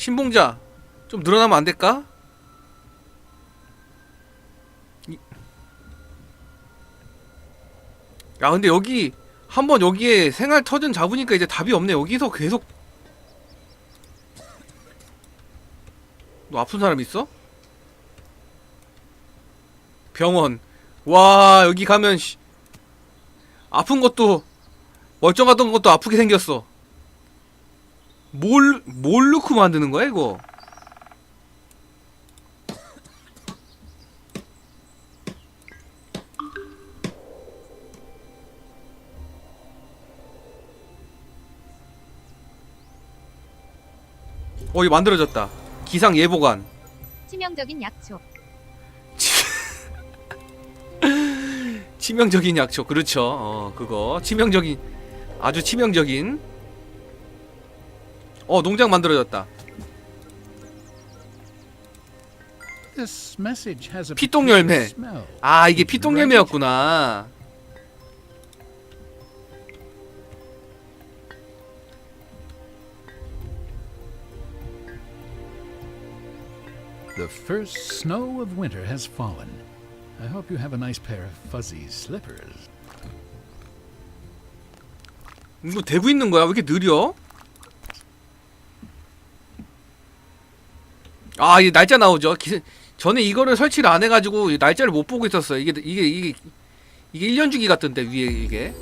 신봉자 좀 늘어나면 안 될까? 이- 야 근데 여기 한번 여기에 생활 터전 잡으니까 이제 답이 없네. 여기서 계속. 너 아픈 사람 있어? 병원. 와 여기 가면 씨, 아픈 것도 멀쩡하던 것도 아프게 생겼어 뭘, 뭘 넣고 만드는 거야, 이거? 어, 이거 만들어졌다. 기상 예보관. 치명적인 약초. 치명적인 약초. 그렇죠. 어, 그거. 치명적인, 아주 치명적인. 어, 농장 만들어졌다. 피똥 열매. 아, 이게 피똥 열매였구나. The first snow of winter has fallen. I hope you have a nice pair of fuzzy slippers. 이거 되고 있는 거야? 왜 이렇게 느려? 아, 이 날짜 나오죠. 기, 전에 이거를 설치를 안 해가지고 이 날짜를 못 보고 있었어요. 이게 이게 이게 이게 1년 주기 같던데 위에 이게.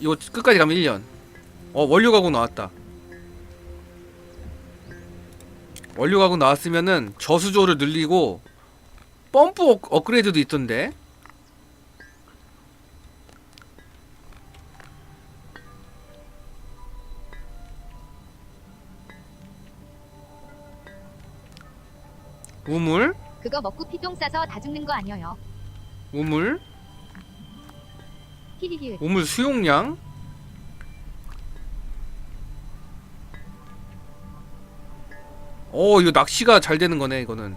이거 끝까지 가면 1년. 어 원료 가구 나왔다. 원료 가구 나왔으면은 저수조를 늘리고 펌프 업- 업그레이드도 있던데. 우물, 그거 먹고 피똥 싸서 다 죽는 거 아니에요. 우물, 히히히. 우물 수용량. 어, 이거 낚시가 잘 되는 거네, 이거는.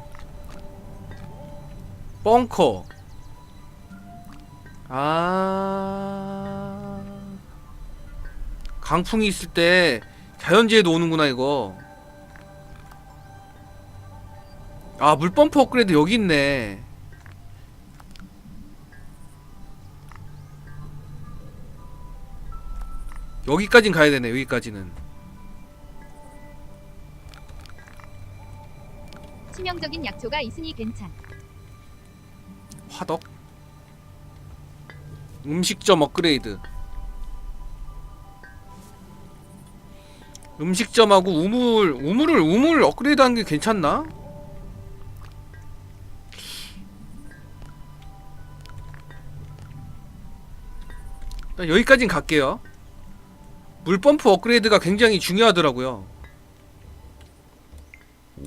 벙커. 아. 강풍이 있을 때 자연재해도 오는구나, 이거. 아, 물펌프 업그레이드 여기 있네. 여기까진 가야 되네, 여기까지는. 치명적인 약초가 있으니 괜찮. 화덕 음식점 업그레이드 음식점하고 우물 우물을 우물 업그레이드 하는 게 괜찮나? 일단 여기까진 갈게요 물펌프 업그레이드가 굉장히 중요하더라고요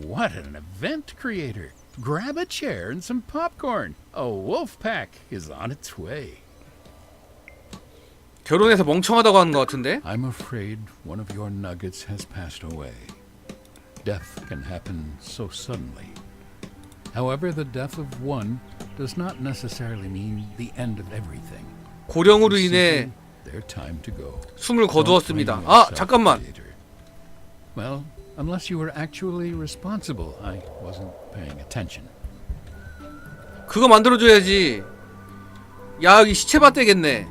What an event creator! Grab a chair and some popcorn. A wolf pack is on its way. 결혼해서 멍청하다고 하는 것 같은데 I'm afraid one of your nuggets has passed away. Death can happen so suddenly. However, the death of one does not necessarily mean the end of everything. 고령으로 인해. 숨을 거두었습니다 아 잠깐만. Well, unless you were actually responsible, I wasn't paying attention. 그거 만들어 줘야지. 야, 여기 시체밭 되겠네.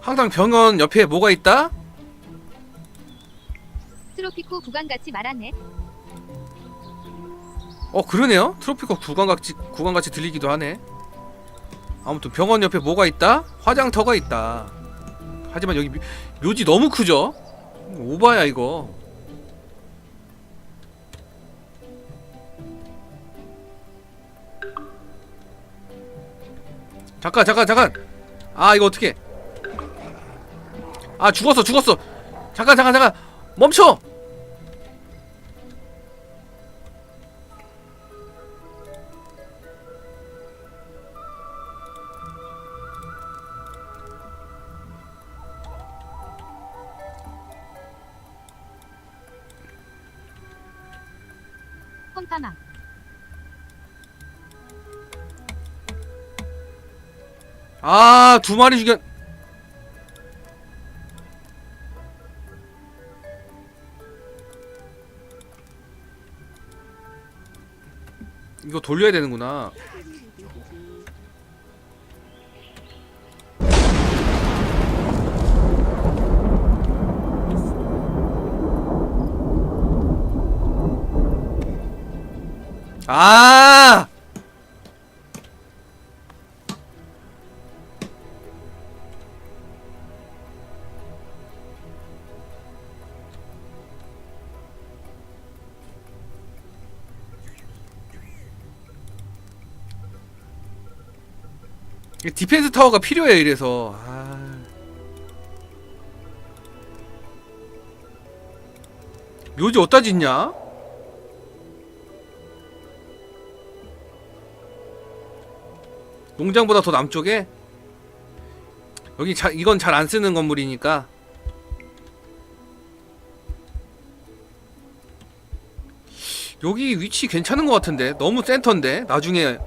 항상 병원 옆에 뭐가 있다? 트로피코 구간 같이 말하네. 어, 그러네요. 트로피커 구간 같이, 구간 같이 들리기도 하네. 아무튼 병원 옆에 뭐가 있다? 화장터가 있다. 하지만 여기 묘- 묘지 너무 크죠? 오바야, 이거. 잠깐, 잠깐, 잠깐! 아, 이거 어떻게? 아, 죽었어, 죽었어! 잠깐, 잠깐, 잠깐! 멈춰! 두 마리 죽여 이거 돌려야 되는구나. 아! 디펜스 타워가 필요해 이래서. 아... 묘지 어디다 짓냐? 농장보다 더 남쪽에? 여기 자, 이건 잘 안 쓰는 건물이니까. 여기 위치 괜찮은 것 같은데? 너무 센터인데? 나중에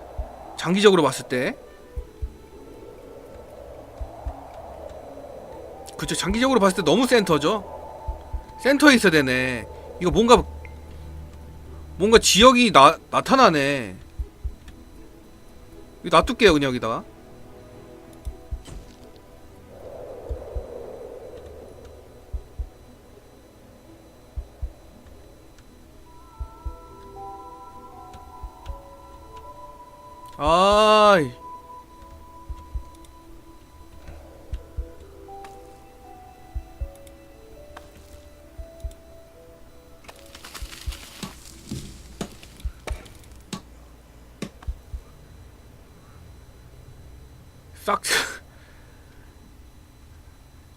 장기적으로 봤을 때 그쵸 장기적으로 봤을 때 너무 센터죠? 센터에 있어야 되네. 이거 뭔가 뭔가 지역이 나, 나타나네. 이거 놔둘게요 그냥 여기다가. 아이 싹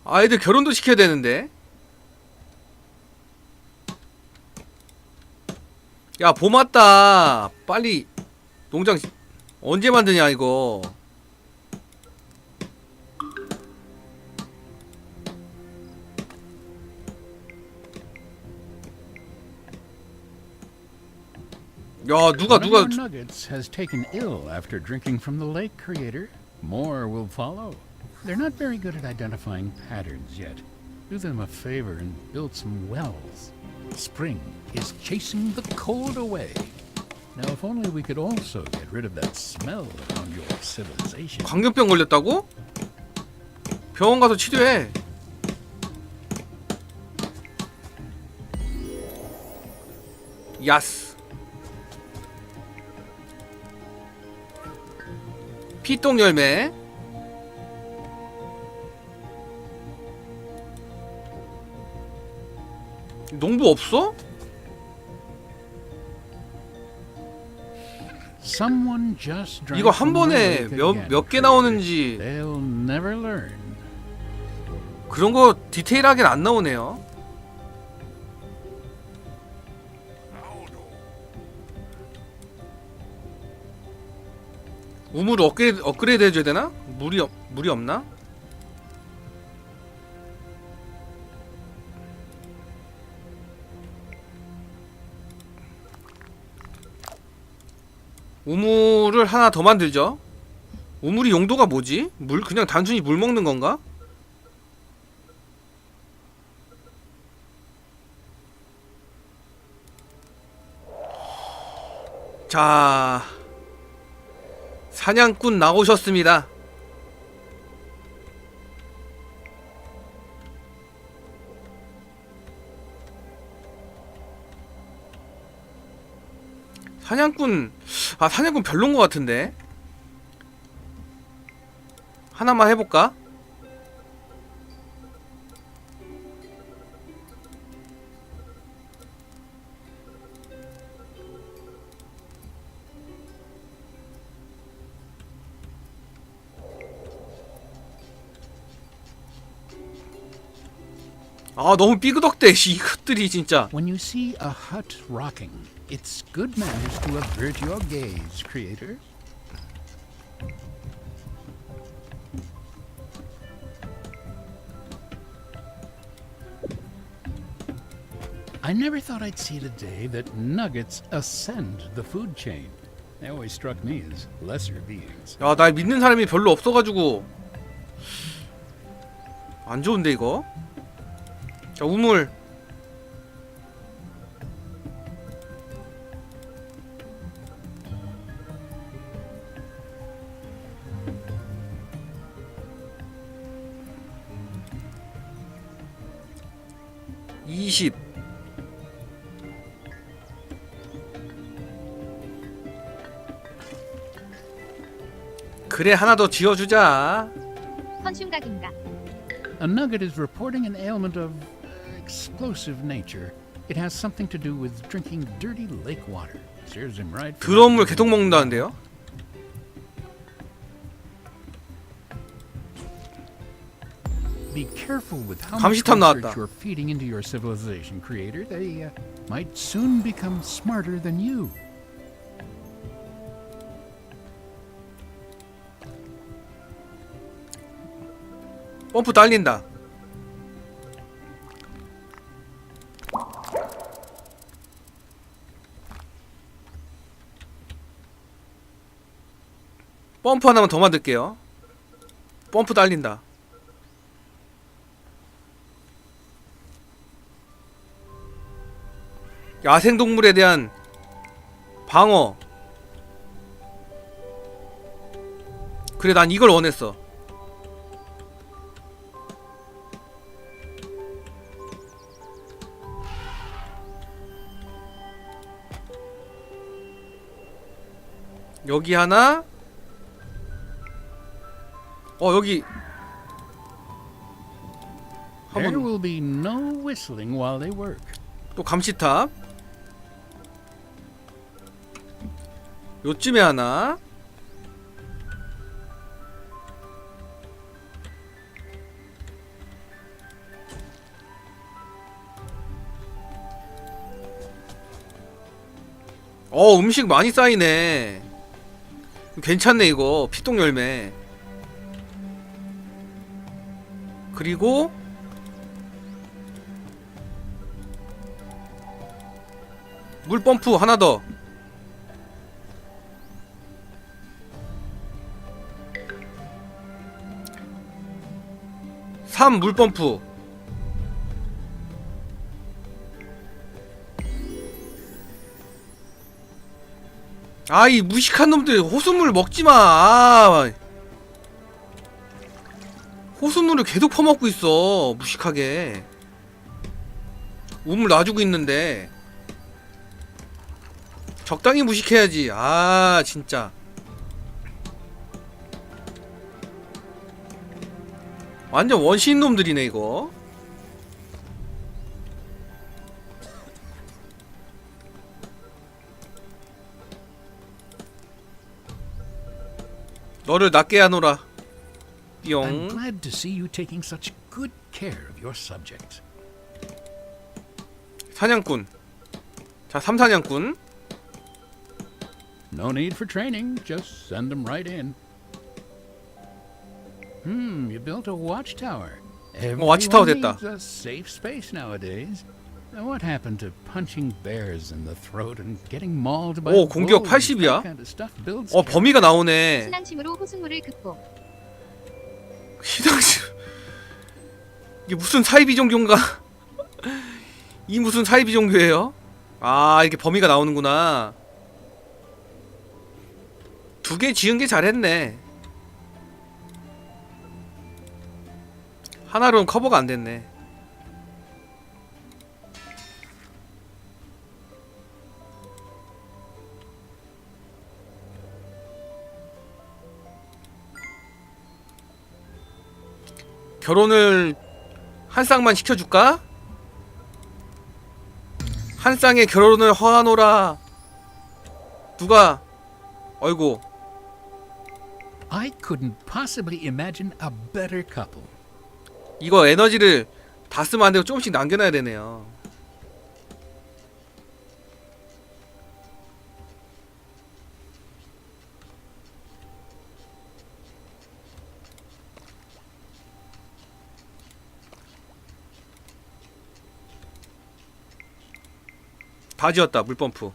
아이들 결혼도 시켜야 되는데 야 봄 왔다 빨리 농장 시- 언제 만드냐 이거 야 누가 누가. More will follow. They're not very good at identifying patterns yet. Do them a favor and build some wells. Spring is chasing the cold away. Now, if only we could also get rid of that smell around your civilization. 광견병 걸렸다고? 병원 가서 치료해. 야스. 피똥 열매. 농부 없어? Someone just drank 이거 한 번에 몇 몇 개. 나오는지. 그런 거 디테일하게 안 나오네요. 우물을 업그레이드, 업그레이드 해줘야 되나? 물이 없, 물이 없나? 우물을 하나 더 만들죠. 우물이 용도가 뭐지? 물 그냥 단순히 물 먹는 건가? 자 사냥꾼 나오셨습니다. 사냥꾼 아 사냥꾼 별론 것 같은데 하나만 해볼까? 아 너무 삐그덕대 씨, 이것들이 진짜 When you see a hut rocking, it's good manners to avert your gaze, Creator. I never thought I'd see the day that nuggets ascend the food chain. They always struck me as lesser beings. 야, 날 믿는 사람이 별로 없어가지고 안 좋은데 이거. 자 우물 이십. 그래 하나 더 지어주자 선심각인가 A nugget is reporting an ailment of explosive nature. It has something to do with drinking dirty lake water. Serves him right. for 더러운 not 물 계속 먹는다는데요 Be careful with how 감시탑 much 나왔다. research you're feeding into your civilization, creator. They uh, might soon become smarter than you. 펌프 딸린다 펌프 하나만 더 만들게요. 펌프 딸린다. 야생동물에 대한 방어. 그래 난 이걸 원했어. 여기 하나 어 여기 There 한번 will be no whistling while they work. 또 감시탑 요쯤에 하나 어 음식 많이 쌓이네 괜찮네 이거 피똥 열매 그리고 물 펌프 하나 더. 삼물 펌프. 아, 이 무식한 놈들 호수물 먹지 마. 아. 호수물을 계속 퍼먹고 있어. 무식하게. 우물 놔주고 있는데. 적당히 무식해야지. 아, 진짜. 완전 원시인 놈들이네, 이거. 너를 낫게 하노라. I'm 뿅. glad to see you taking such good care of your subjects. 사냥꾼. 자, 삼사냥꾼. No need for training, just send them right in. Hmm, you built a watchtower. watchtower 됐다. needs a safe space nowadays. Now, what happened to punching bears in the throat and getting mauled by 오, 공격 wolves? 80 이야? That kind of stuff builds 어. 범위가 나오네. 신앙심으로 호수물을 극복. 희당시 이게 무슨 사이비 종교인가? 이 무슨 사이비 종교예요? 아 이렇게 범위가 나오는구나. 두 개 지은 게 잘했네. 하나로는 커버가 안 됐네. 결혼을 한 쌍만 시켜줄까? 한 쌍의 결혼을 허하노라. 누가? 어이구. I couldn't possibly imagine a better couple. 이거 에너지를 다 쓰면 안 되고 조금씩 남겨놔야 되네요. 다 지었다 물펌프.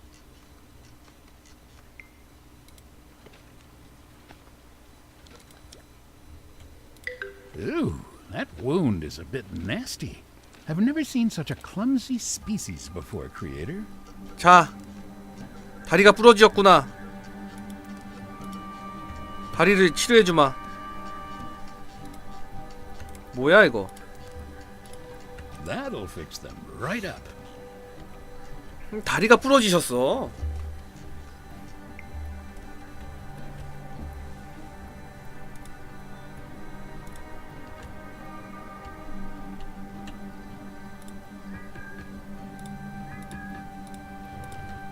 Ooh, that wound is a bit nasty. I've never seen such a clumsy species before, Creator. 자, 다리가 부러지었구나. 다리를 치료해주마. 뭐야 이거? That'll fix them right up. 음, 다리가 부러지셨어.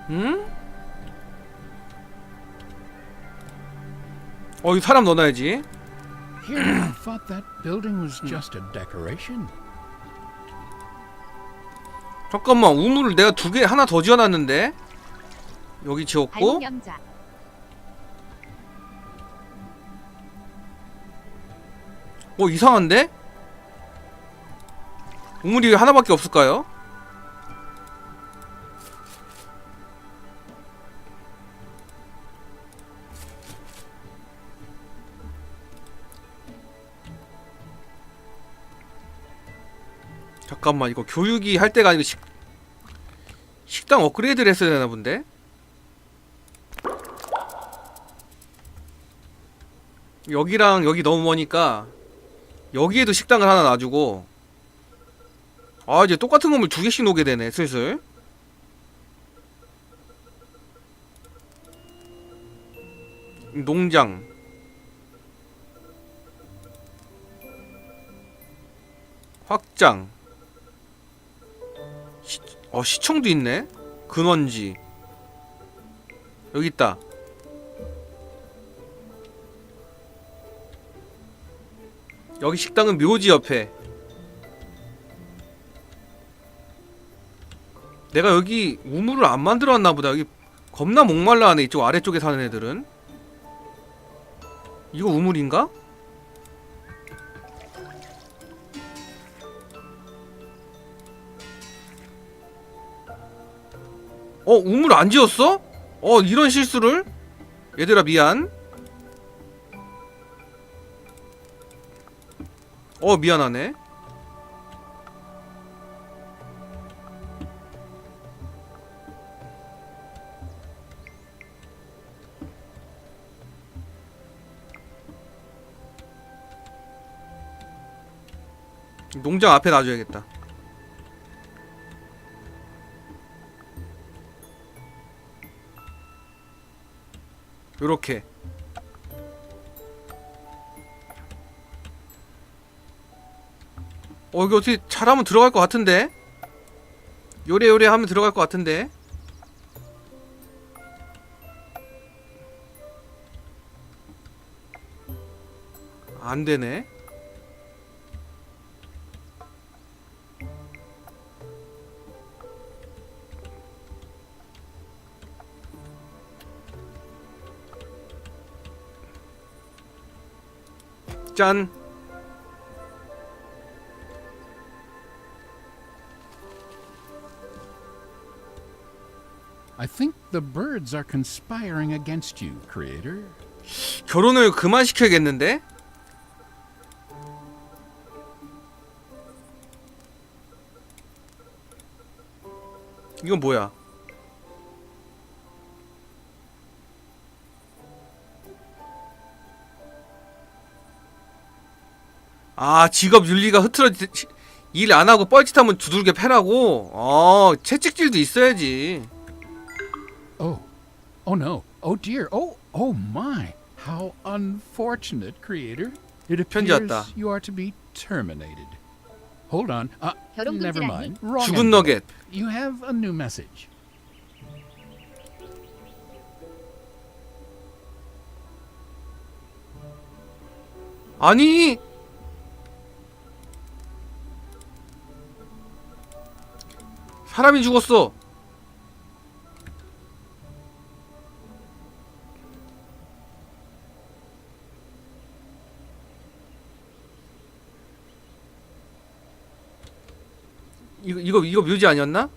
응? 어, 이 사람 decoration. 잠깐만, 우물을 내가 두 개, 하나 더 지어놨는데? 여기 지었고. 어, 이상한데? 우물이 왜 하나밖에 없을까요? 잠깐만 이거 교육이 할 때가 아니고 식 식당 업그레이드를 했어야 되나 본데? 여기랑 여기 너무 머니까 여기에도 식당을 하나 놔주고. 아 이제 똑같은 건물 두 개씩 놓게 되네 슬슬. 농장. 확장. 시, 어 시청도 있네. 근원지. 여기 있다. 여기 식당은 묘지 옆에. 내가 여기 우물을 안 만들어 놨나 보다. 여기 겁나 목말라 하네. 이쪽 아래쪽에 사는 애들은. 이거 우물인가? 우물 안 지었어? 어 이런 실수를? 얘들아 미안 어 미안하네 농장 앞에 놔줘야겠다 요렇게. 어 여기 어떻게 잘하면 들어갈 것 같은데? 요래요래 하면 들어갈 것 같은데? 안 되네 짠 I think the birds are conspiring against you, Creator. 결혼을 그만 시켜야겠는데? 이건 뭐야? 아 직업 윤리가 흐트러지 일 안 하고 뻘짓하면 두들겨 패라고? 어 채찍질도 있어야지 Oh, oh no. Oh dear. Oh, oh my. How unfortunate, Creator. It 편지 appears 왔다. you are to be terminated. Hold on. Uh, never mind. Wrong 죽은. 너겟 You have a new message. 아니 사람이 죽었어 이거 이거 이거 묘지 아니었나?